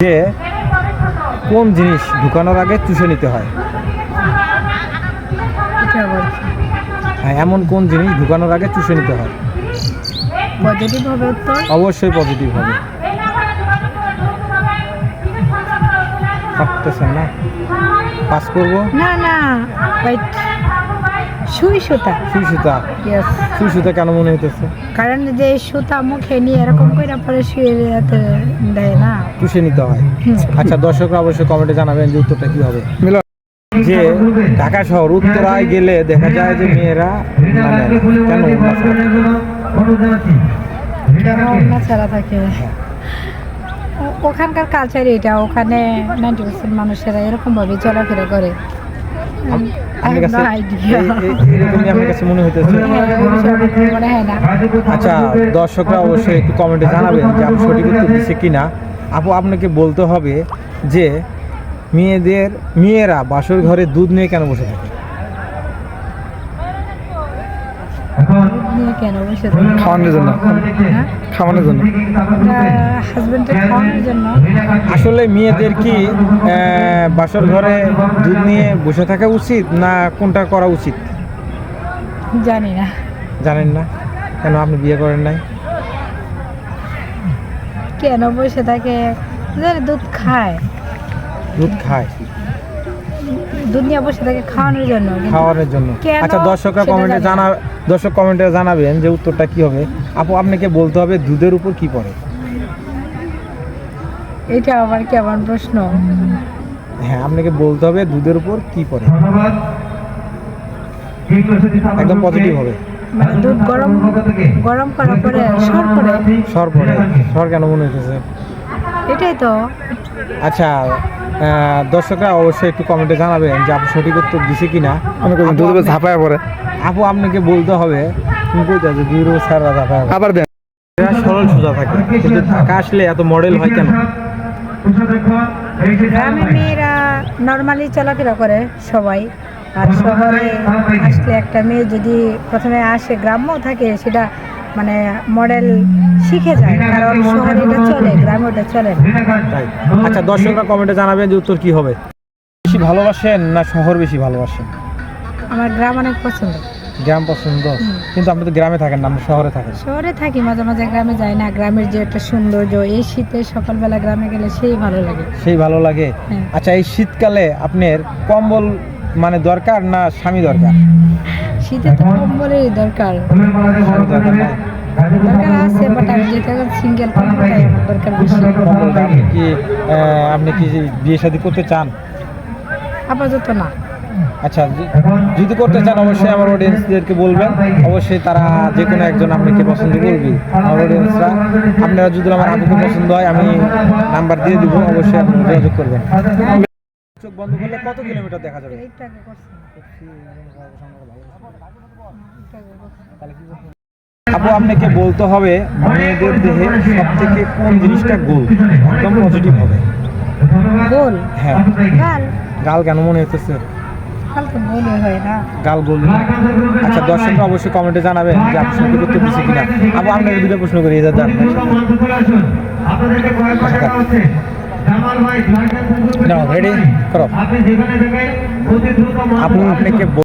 যে কোন জিনিস ঢুকানোর আগে চুষে নিতে হয়? হ্যাঁ এমন কোন জিনিস ঢুকানোর আগে চুষে নিতে হয়? পজিটিভ হবে উত্তর? অবশ্যই পজিটিভ হবে। পারতেছেন না? পাস করব? না না সুই সুতা। সুই সুতা? ইয়েস সুই সুতা কেন মনে হইতেছে? কারণ যে সুতা মুখে নিয়ে এরকম করে পরে শুয়ে এতে দেয় না। চুষে নিতে হয়। আচ্ছা দর্শকরা অবশ্যই কমেন্টে জানাবেন যে উত্তরটা কি হবে। যে ঢাকা শহর উত্তরায় গেলে দেখা যায় যে মেয়েরা মানে কেন ছাড়া থাকে? কেন ছাড়া থাকে। ওখানকার কালচার এটা ওখানে নাইনটি পার্সেন্ট মানুষেরা এরকম ভাবে চলাফেরা করে। মনে হ্যাঁ, আচ্ছা দর্শকরা অবশ্যই একটু কমেন্টে জানাবেন যে আমি সঠিক উত্তর দিচ্ছে কিনা। আপু আপনাকে বলতে হবে যে মেয়েদের মেয়েরা বাসর ঘরে দুধ নিয়ে কেন বসে থাকে? নিয়ে কেন? বসে খাওয়ানোর জন্য। হ্যাঁ? খাওয়ানোর জন্য। হাজবেন্ডের খাওয়ানোর জন্য। আসলে মেয়েদের কি বাসর ঘরে দুধ নিয়ে বসে থাকা উচিত না কোনটা করা উচিত? জানি না। জানেন না? কেন আপনি বিয়ে করেন নাই? কেন বসে থাকে? জানি দুধ খায়। দুধ খায়। দুধ নিয়ে বসে থাকে খাওয়ানোর জন্য। খাওয়ানোর জন্য। আচ্ছা দর্শকরা কমেন্টে জানা দর্শক কমেন্টে জানাবেন যে উত্তরটা কি হবে। আপু আপনাকে বলতে হবে দুধের উপর কি পড়ে? এটা আবার কেমন প্রশ্ন? হ্যাঁ আপনাকে বলতে হবে দুধের উপর কি পড়ে। একদম পজিটিভ হবে। মানে দুধ গরম গরম করার পরে সর করে সর পড়ে। সর কেন মনে হইতেছে? এটাই তো। আচ্ছা দর্শকরা অবশ্যই একটু কমেন্টে জানাবেন যে আপনি সঠিক উত্তর দিছে কিনা। আমি দুধ ঝাঁপায় পড়ে। আপু আপনাকে বলতে হবে তুমি কইতা যে রাখা আবার দেন। সরল সোজা থাকে কিন্তু ঢাকা আসলে এত মডেল হয় কেন? গ্রামে মেয়েরা নর্মালি চলাফেরা করে সবাই। আর শহরে আসলে একটা মেয়ে যদি প্রথমে আসে গ্রাম্য থাকে সেটা মানে মডেল শিখে যায় কারণ শহরে এটা চলে গ্রামে ওটা চলে না। আচ্ছা দর্শকরা কমেন্টে জানাবেন যে উত্তর কি হবে। বেশি ভালোবাসেন না শহর বেশি ভালোবাসেন? আমার গ্রাম অনেক পছন্দ। গ্রাম পছন্দ? কিন্তু আপনি তো গ্রামে থাকেন না আপনি শহরে থাকেন। শহরে থাকি মাঝে মাঝে গ্রামে যাই না গ্রামের যে একটা সৌন্দর্য এই শীতে সকালবেলা গ্রামে গেলে সেই ভালো লাগে। সেই ভালো লাগে? হ্যাঁ। আচ্ছা এই শীতকালে আপনার কম্বল মানে দরকার না স্বামী দরকার? শীতে তো কম্বলেরই দরকার। দরকার আছে বাট আমি যেটা সিঙ্গেল দরকার বেশি। আপনি কি আপনি কি বিয়ে শাদী করতে চান? আপাতত না। আচ্ছা যদি করতে চান অবশ্যই আমার অডিয়েন্সদেরকে বলবেন। অবশ্যই তারা যে কোনো একজন আপনাকে পছন্দ করবে। আমার অডিয়েন্সরা আপনারা যদি আমার আপুকে পছন্দ হয় আমি নাম্বার দিয়ে দিব। অবশ্যই আপনি যোগাযোগ করবেন। চোখ বন্ধ করলে কত কিলোমিটার দেখা যাবে। আপু আপনাকে বলতে হবে মেয়েদের দেহে সব থেকে কোন জিনিসটা গোল? একদম পজিটিভ হবে। গোল? হ্যাঁ। গাল? গাল কেন মনে হইতেছে? গাল হয় গাল গোল আচ্ছা দর্শকরা অবশ্যই কমেন্টে জানাবেন যে আপনি সত্যি করতে কিনা। আপু আপনাকে দুটো প্রশ্ন করি এটা জান রেডি করো আপু আপনাকে বল-